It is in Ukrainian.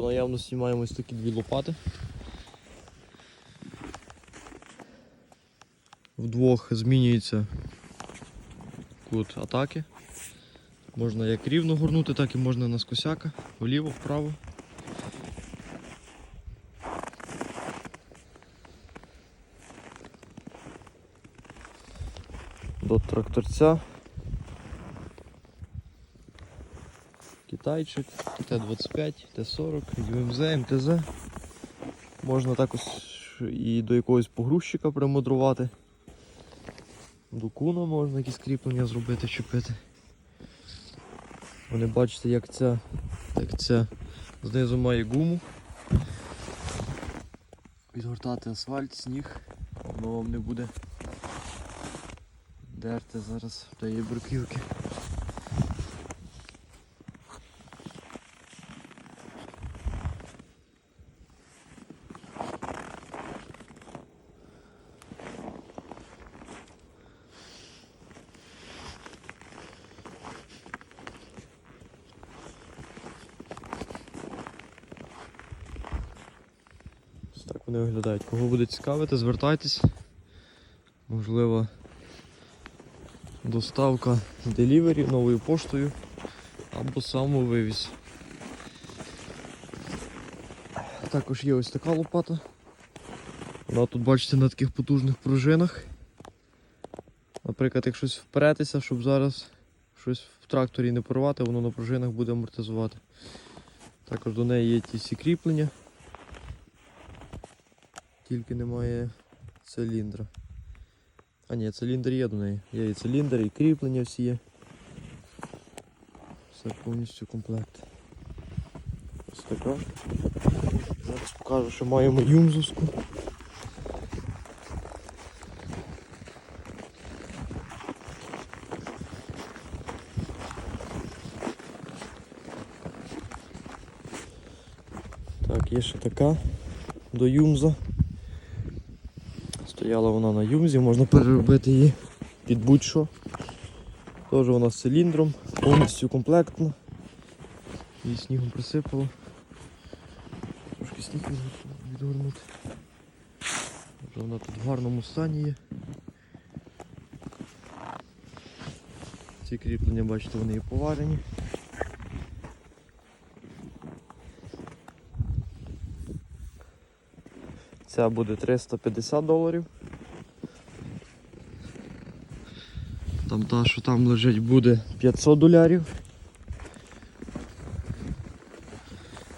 По наявності маємо ось такі дві лопати. Вдвох змінюється кут атаки. Можна як рівно горнути, так і можна наскосяка, вліво, вправо. До тракторця. Китайчик, Т-25, Т-40, ЮМЗ, МТЗ. Можна також і до якогось погрузчика примудрувати. До куна можна якісь кріплення зробити, чіпити. Вони бачите, як ця, як ця знизу має гуму. Підгортати асфальт, сніг, воно вам не буде дерти зараз тієї бруківки. Так вони виглядають. Кого буде цікавити, звертайтесь. Можливо, доставка делівері новою поштою або самовивіз. Також є ось така лопата. Вона тут, бачите, на таких потужних пружинах. Наприклад, як щось впретися, щоб зараз щось в тракторі не порвати, воно на пружинах буде амортизувати. Також до неї є ті всі кріплення. Тільки немає циліндра. А ні, циліндр є до неї. Є і циліндр, і кріплення всі є. Все повністю комплект. Ось така. Зараз покажу, що маємо юмзовську. Так, є ще така до юмза. Стояла вона на юмзі, можна переробити її під будь-що. Теж вона з циліндром, повністю комплектна. Її снігом присипало. Трошки сніг від- відгорнути. Вона тут в гарному стані є. Ці кріплення, бачите, вони і поварені. Ця буде 350 доларів. Там та, що там лежить, буде 500 доларів.